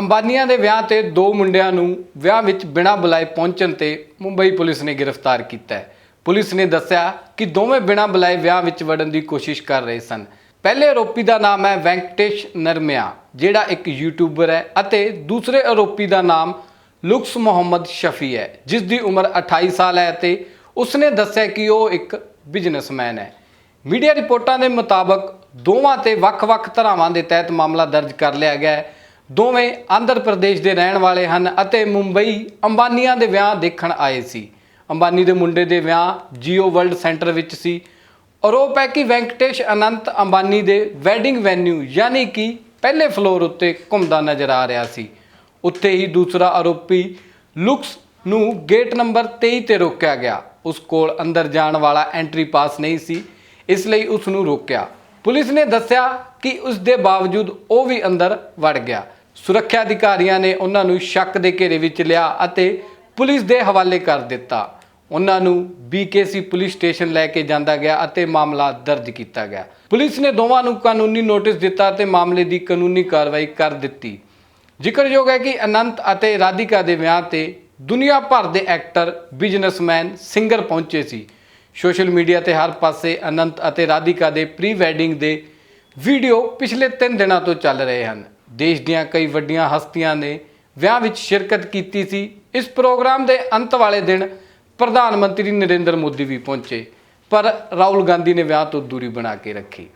ਅੰਬਾਨੀਆਂ ਦੇ ਵਿਆਹ ਤੇ ਦੋ ਮੁੰਡਿਆਂ ਨੂੰ ਵਿਆਹ ਵਿੱਚ ਬਿਨਾਂ ਬੁਲਾਏ ਪਹੁੰਚਣ ਤੇ ਮੁੰਬਈ ਪੁਲਿਸ ਨੇ ਗ੍ਰਿਫਤਾਰ ਕੀਤਾ ਹੈ। ਪੁਲਿਸ ਨੇ ਦੱਸਿਆ ਕਿ ਦੋਵੇਂ ਬਿਨਾਂ ਬੁਲਾਏ ਵਿਆਹ ਵਿੱਚ ਵੜਨ ਦੀ ਕੋਸ਼ਿਸ਼ ਕਰ ਰਹੇ ਸਨ। ਪਹਿਲੇ ਆਰੋਪੀ ਦਾ ਨਾਮ ਹੈ ਵੈਂਕਟੇਸ਼ ਨਰਮਿਆ, ਜਿਹੜਾ ਇੱਕ ਯੂਟਿਊਬਰ ਹੈ ਅਤੇ ਦੂਸਰੇ ਆਰੋਪੀ ਦਾ ਨਾਮ ਲੁਕਸ ਮੁਹੰਮਦ ਸ਼ਫੀ ਹੈ, ਜਿਸ ਦੀ ਉਮਰ 28 ਸਾਲ ਹੈ ਅਤੇ ਉਸਨੇ ਦੱਸਿਆ ਕਿ ਉਹ ਇੱਕ ਬਿਜ਼ਨਸਮੈਨ ਹੈ। ਮੀਡੀਆ ਰਿਪੋਰਟਾਂ ਦੇ ਮੁਤਾਬਕ ਦੋਵਾਂ ਤੇ ਵੱਖ-ਵੱਖ ਧਾਰਾਵਾਂ ਦੇ ਤਹਿਤ ਮਾਮਲਾ ਦਰਜ ਕਰ ਲਿਆ ਗਿਆ ਹੈ। ਦੋਵੇਂ ਆਂਧਰ ਪ੍ਰਦੇਸ਼ ਦੇ ਰਹਿਣ ਵਾਲੇ ਹਨ ਅਤੇ ਮੁੰਬਈ ਅੰਬਾਨੀਆਂ ਦੇ ਵਿਆਹ ਦੇਖਣ ਆਏ ਸੀ। ਅੰਬਾਨੀ ਦੇ ਮੁੰਡੇ ਦੇ ਵਿਆਹ ਜੀਓ ਵਰਲਡ ਸੈਂਟਰ ਵਿੱਚ ਸੀ। ਆਰੋਪ ਹੈ ਕਿ ਵੈਂਕਟੇਸ਼ ਅਨੰਤ ਅੰਬਾਨੀ ਦੇ ਵੈਡਿੰਗ ਵੈਨਿਊ ਯਾਨੀ ਕਿ ਪਹਿਲੇ ਫਲੋਰ ਉੱਤੇ ਘੁੰਮਦਾ ਨਜ਼ਰ ਆ ਰਿਹਾ ਸੀ। ਉੱਥੇ ਹੀ ਦੂਸਰਾ ਆਰੋਪੀ ਲੁਕਸ ਨੂੰ ਗੇਟ ਨੰਬਰ 23 ਤੇ ਰੋਕਿਆ ਗਿਆ। ਉਸ ਕੋਲ ਅੰਦਰ ਜਾਣ ਵਾਲਾ ਐਂਟਰੀ ਪਾਸ ਨਹੀਂ ਸੀ, ਇਸ ਲਈ ਉਸ ਨੂੰ ਰੋਕਿਆ। ਪੁਲਿਸ ਨੇ ਦੱਸਿਆ ਕਿ ਉਸ ਦੇ ਬਾਵਜੂਦ ਉਹ ਵੀ ਅੰਦਰ ਵੜ ਗਿਆ। ਸੁਰੱਖਿਆ ਅਧਿਕਾਰੀਆਂ ਨੇ ਉਹਨਾਂ ਨੂੰ ਸ਼ੱਕ ਦੇ ਘੇਰੇ ਵਿੱਚ ਲਿਆ ਅਤੇ ਪੁਲਿਸ ਦੇ ਹਵਾਲੇ ਕਰ ਦਿੱਤਾ। ਉਹਨਾਂ ਨੂੰ ਬੀਕੇਸੀ ਪੁਲਿਸ ਸਟੇਸ਼ਨ ਲੈ ਕੇ ਜਾਂਦਾ ਗਿਆ ਅਤੇ ਮਾਮਲਾ ਦਰਜ ਕੀਤਾ ਗਿਆ। ਪੁਲਿਸ ਨੇ ਦੋਵਾਂ ਨੂੰ ਕਾਨੂੰਨੀ ਨੋਟਿਸ ਦਿੱਤਾ ਤੇ ਮਾਮਲੇ ਦੀ ਕਾਨੂੰਨੀ ਕਾਰਵਾਈ ਕਰ ਦਿੱਤੀ। ਜ਼ਿਕਰਯੋਗ ਹੈ ਕਿ ਅਨੰਤ ਅਤੇ ਰਾਧਿਕਾ ਦੇ ਵਿਆਹ ਤੇ ਦੁਨੀਆ ਭਰ ਦੇ ਐਕਟਰ, ਬਿਜ਼ਨਸਮੈਨ, ਸਿੰਗਰ ਪਹੁੰਚੇ ਸੀ। ਸੋਸ਼ਲ ਮੀਡੀਆ ਤੇ ਹਰ ਪਾਸੇ ਅਨੰਤ ਅਤੇ ਰਾਧਿਕਾ ਦੇ ਪ੍ਰੀ ਵੈਡਿੰਗ ਦੇ ਵੀਡੀਓ ਪਿਛਲੇ 3 ਦਿਨਾਂ ਤੋਂ ਚੱਲ ਰਹੇ ਹਨ। ਦੇਸ਼ ਦੀਆਂ ਕਈ ਵੱਡੀਆਂ ਹਸਤੀਆਂ ਨੇ ਵਿਆਹ ਵਿੱਚ ਸ਼ਿਰਕਤ ਕੀਤੀ ਸੀ। ਇਸ ਪ੍ਰੋਗਰਾਮ ਦੇ ਅੰਤ ਵਾਲੇ ਦਿਨ ਪ੍ਰਧਾਨ ਮੰਤਰੀ ਨਰਿੰਦਰ ਮੋਦੀ ਵੀ ਪਹੁੰਚੇ, ਪਰ ਰਾਹੁਲ ਗਾਂਧੀ ਨੇ ਵਿਆਹ ਤੋਂ ਦੂਰੀ ਬਣਾ ਕੇ ਰੱਖੀ।